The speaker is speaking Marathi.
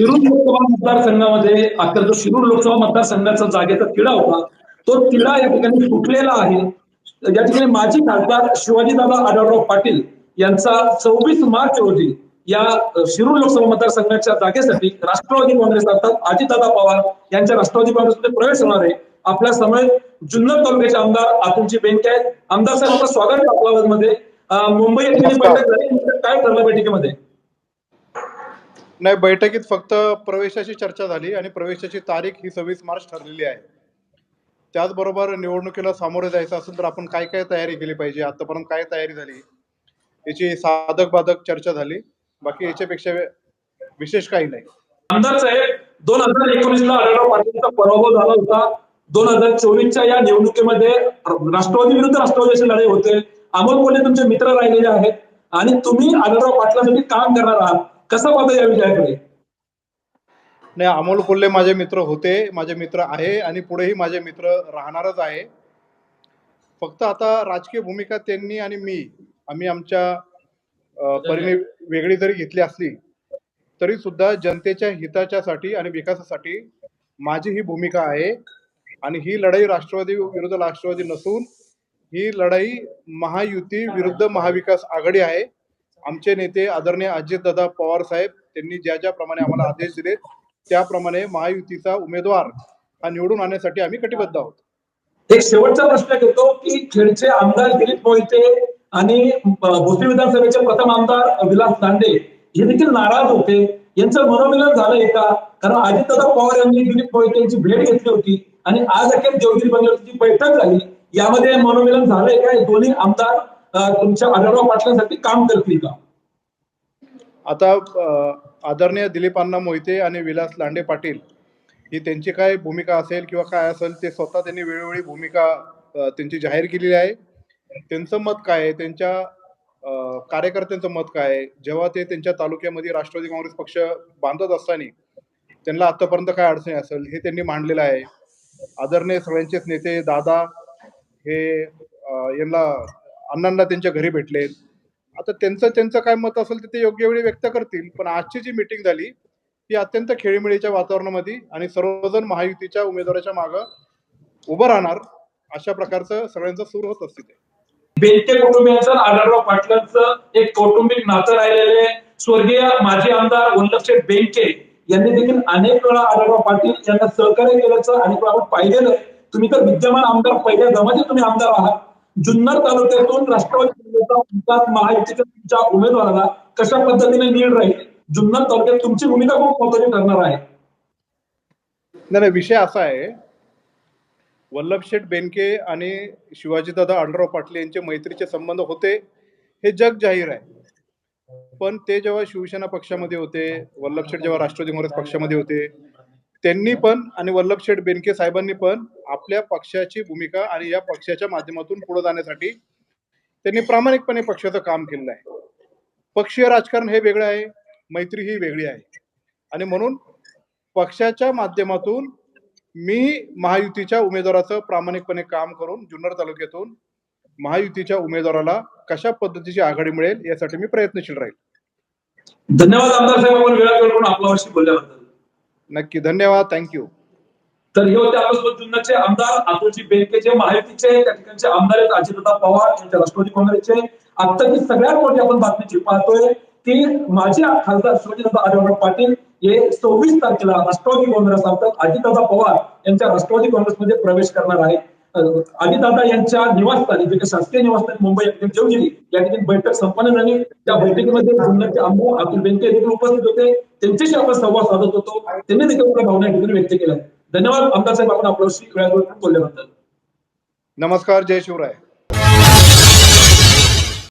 शिरूर लोकसभा मतदारसंघामध्ये आता जो शिरूर लोकसभा मतदारसंघाचा जागेचा तिढा होता तो तिढा या ठिकाणी सुटलेला आहे. या ठिकाणी माजी खासदार शिवाजीदादा आढळराव पाटील यांचा सव्वीस मार्च रोजी या शिरूर लोकसभा मतदारसंघाच्या जागेसाठी राष्ट्रवादी काँग्रेस अर्थात अजितदादा पवार यांच्या राष्ट्रवादी काँग्रेसमध्ये प्रवेश होणार आहे. आपल्यासमोर जुन्नर तालुक्याचे आमदार अतुलजी बेनके आहेत. आमदार साहेब आपलं स्वागत मध्ये. मुंबई या ठिकाणी नमस्कार. बैठक झाली काय ठरलं बैठकीमध्ये? नाही बैठकीत फक्त प्रवेशाची चर्चा झाली आणि प्रवेशाची तारीख ही सव्वीस मार्च ठरलेली आहे. त्याचबरोबर निवडणुकीला सामोरे जायचं असेल तर आपण काय काय तयारी केली पाहिजे? आतापर्यंत काय तयारी झाली? याची साधक बाधक चर्चा झाली. बाकी याच्यापेक्षा विशेष काही नाही. आमदार साहेब दोन हजार एकोणीस ला आढळराव पाटीलचा पराभव झाला होता. दोन हजार चोवीसच्या या निवडणुकीमध्ये राष्ट्रवादी विरुद्ध राष्ट्रवादी अशी लढाई होते. अमोल कोल्हे तुमचे मित्र राहिलेले आहेत. आणि तुम्ही आढळराव पाटलासाठी काम करणार आहात. कसं पाहता या विषयाकडे? नाही अमोल कोल्हे माझे मित्र होते माझे मित्र आहे आणि पुढेही माझे मित्र राहणारच आहे. फक्त आता राजकीय भूमिका त्यांनी आणि मी आम्ही आमच्या परीने वेगळी जरी घेतली असली तरी सुद्धा जनतेच्या हिताच्यासाठी आणि विकासासाठी माझी ही भूमिका आहे. आणि ही लढाई राष्ट्रवादी विरुद्ध राष्ट्रवादी नसून ही लढाई महायुती विरुद्ध महाविकास आघाडी आहे. आमचे नेते आदरणीय अजितदादा पवार साहेब त्यांनी ज्या ज्याप्रमाणे आम्हाला आदेश दिले त्याप्रमाणे महायुतीचा उमेदवार हा निवडून आणण्यासाठी आम्ही कटिबद्ध आहोत. एक शेवटचा प्रश्न घेतो की खेडचे आमदार दिलीप मोहिते आणि भोसरी विधानसभेचे प्रथम आमदार विलास दांडे हे देखील नाराज होते. यांचं मनोमिलन झालंय का? कारण अजितदादा पवार यांनी दिलीप मोहिते यांची भेट घेतली होती आणि आज अखेर देवगिरी बंगल्याची बैठक झाली यामध्ये मनोमिलन झालंय का? दोन्ही आमदार तुमच्या आढळराव पाटलांसाठी काम करतील का? आता आदरणीय दिलीपांना मोहिते आणि विलास लांडे पाटील ही त्यांची काय भूमिका असेल किंवा काय असेल ते स्वतः त्यांनी वेळोवेळी भूमिका त्यांची जाहीर केलेली आहे. त्यांचं मत काय आहे? त्यांच्या कार्यकर्त्यांचं मत काय आहे? जेव्हा ते त्यांच्या तालुक्यामध्ये राष्ट्रवादी काँग्रेस पक्ष बांधत असताना त्यांना आतापर्यंत काय अडचणी असेल हे त्यांनी मांडलेलं आहे. आदरणीय सगळ्यांचेच नेते दादा हे यांना अण्णांना त्यांच्या घरी भेटले आता त्यांचं त्यांचं काय मत असेल ते ते योग्य वेळी व्यक्त करतील. पण आजची जी मिटिंग झाली ती अत्यंत खेळीमेळीच्या वातावरणामध्ये आणि सर्वजण महायुतीच्या उमेदवाराच्या मागं उभं राहणार अशा प्रकारचं सगळ्यांचं सूर होत असते ते. बेनके कुटुंबियांचं आणि आढळराव पाटलांचं एक कौटुंबिक नातं राहिलेले स्वर्गीय माजी आमदार वल्लभशेठ बेंके यांनी देखील अनेक वेळा आढळराव पाटील यांना सहकार्य केल्याचं अनेक वेळा आपण पाहिलेलं. तुम्ही तर विद्यमान आमदार पहिल्या जमाचे तुम्ही आमदार आहात. जुन्नर तालुक्यातून राष्ट्रवादी महायुतीच्या उमेदवाराला कशा पद्धतीने लीड राहील? जुन्नर तालुक्यात तुमची भूमिका खूप महत्वाची ठरणार आहे. नाही विषय असा आहे. वल्लभशेठ बेनके आणि शिवाजीदादा आढळराव पाटील यांचे मैत्रीचे संबंध होते हे जग जाहीर आहे. पण ते जेव्हा शिवसेना पक्षामध्ये होते वल्लभशेठ जेव्हा राष्ट्रवादी काँग्रेस पक्षामध्ये होते त्यांनी पण आणि वल्लभशेठ बेनके साहेबांनी पण आपल्या पक्षाची भूमिका आणि या पक्षाच्या माध्यमातून पुढे जाण्यासाठी त्यांनी प्रामाणिकपणे पक्षाचं काम केलेलं आहे. पक्षीय राजकारण हे वेगळं आहे मैत्री ही वेगळी आहे. आणि म्हणून पक्षाच्या माध्यमातून मी महायुतीच्या उमेदवाराचं प्रामाणिकपणे काम करून जुन्नर तालुक्यातून महायुतीच्या उमेदवाराला कशा पद्धतीची आघाडी मिळेल यासाठी मी प्रयत्नशील राहील. धन्यवाद आमदार साहेब आपण वेळा बोलल्याबद्दल. नक्की धन्यवाद थँक्यू तर हे होते आपल्यासोबत जुन्नरचे आमदार अतुलजी बेनके जे महायुतीचे त्या ठिकाणचे आमदार आहेत अजितदादा पवार यांच्या राष्ट्रवादी काँग्रेसचे. आत्ताची सगळ्यात मोठी आपण बातमी जी पाहतोय की माजी खासदार शिवाजीदादा आढळराव पाटील हे सव्वीस तारखेला राष्ट्रवादी काँग्रेस अर्थात अजितदादा पवार यांच्या राष्ट्रवादी काँग्रेसमध्ये प्रवेश करणार आहेत. अजितदादा यांच्या निवासस्थानी जे शासकीय निवासस्थान मुंबई या या ठिकाणी बैठक संपन्न झाली. त्या बैठकीमध्ये जुन्नरचे आमदार अतुल बेनके देखील उपस्थित होते. त्यांच्याशी आपण संवाद साधत होतो. त्यांनी देखील आपल्या भावना या ठिकाणी व्यक्त केल्या. धन्यवाद आमदार साहेब आपण आपल्याशी वेळावर बोलल्याबद्दल. नमस्कार जय शिवराय.